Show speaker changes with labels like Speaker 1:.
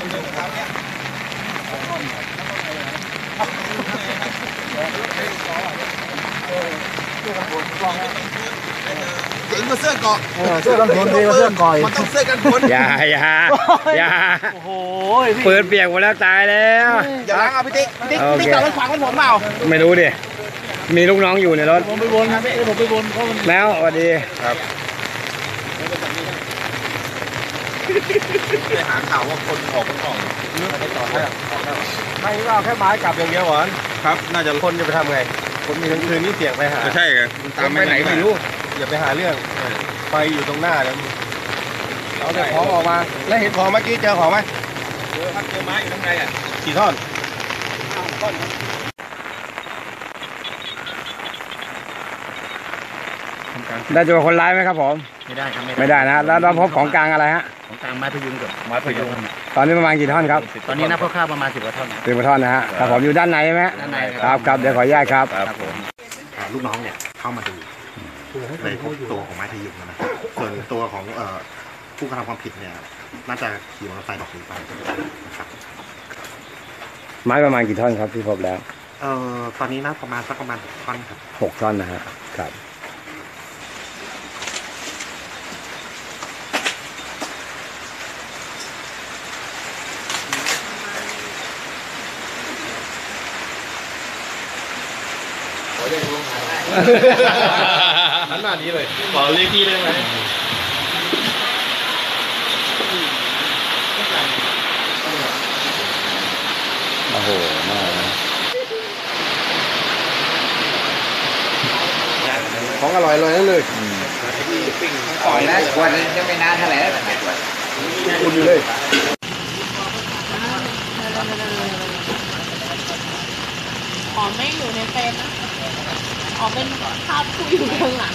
Speaker 1: เก่งกว่าเสื้อเกาะ
Speaker 2: เสื้อกันฝนดีกว่าเสื้อก่อย
Speaker 1: มันต้องเสื้อกันฝน
Speaker 3: อย่าอย่าอย่า
Speaker 2: โอ้โห
Speaker 3: ปืนเปียกหมดแล้วตายแล้ว
Speaker 1: อย่าล้างเอาพี่ติ๊กพี่ติ๊ก
Speaker 3: โอเค
Speaker 1: พี่ติ๊กต่อมันขวางมันผมเปล่า
Speaker 3: ไม่รู้ดิมีลูกน้องอยู่ในรถ
Speaker 2: ผมไปวนครับผมไปวนเขามัน
Speaker 3: แล้วสวัสดี
Speaker 1: ไปหาข่าวว่าคนออกคนออก
Speaker 2: ไม่ก็เอาแค่ไม้กลับอย่างเดียวเหรอ
Speaker 1: ครับ น่าจะ
Speaker 2: คนจะไปทำไง คนมีทั้งคืนนี่เสี่ยงไปหา
Speaker 1: ใช่ไงมันตามไปไหนไม่รู้
Speaker 2: อย่าไปหาเรื่องไฟอยู่ตรงหน้าแล้วเอาแต่ของออกมา แล้วเห็นของเมื่อกี้เจอของไหม
Speaker 1: เจอครับเจอไม้อยู่ข้างในอะ
Speaker 2: กี่ท่อน
Speaker 3: ได้ตัวคนร้ายไหมครับผม
Speaker 4: ไม่ได้ครับ
Speaker 3: ไม่ได้นะแล้วเราพบของกลางอะไรฮะ
Speaker 4: ของกลางไม้พยุงกับไม้พยุง
Speaker 3: ตอนนี้ประมาณกี่ท่อนครับ
Speaker 4: ตอนนี้นับคร่าวๆประมาณสิบกว่าท่อน
Speaker 3: สิบกว่าท่อนนะฮะครับผมอยู่ด้านในใช่ไหมฮะ
Speaker 4: ด้านใน
Speaker 3: ครับครับเดี๋ยวขออนุญาตครับ
Speaker 4: ครับผม
Speaker 5: อ่าลูกน้องเนี่ยเข้ามาดูเลยพบตัวของไม้พยุงนะครับส่วนตัวของเอ่อผู้กระทำความผิดเนี่ยน่าจะขี่มอเตอร์ไซค์หลบหนีไปนะครับ
Speaker 3: ไม้ประมาณกี่ท่อนครับที่พบแล้ว
Speaker 5: เอ่อตอนนี้น่าประมาณสักประมาณท่อนครับ
Speaker 3: หกท่อนนะฮะครับ
Speaker 2: หันหน้านี้เลย
Speaker 4: ขอเรียกพี่ได้ไหม
Speaker 3: โอ้โหมากนะ
Speaker 2: ของอร่อยอร่อยนั่นเลย
Speaker 4: ต่อยแล้ววันนี้จะไม่นานเท่าไหร่แล้ว
Speaker 2: คุณอยู่เลย
Speaker 6: อ๋อไม่อยู่ในเฟรมนะ อ๋อเป็นภาพคุยอยู่ข้างหลัง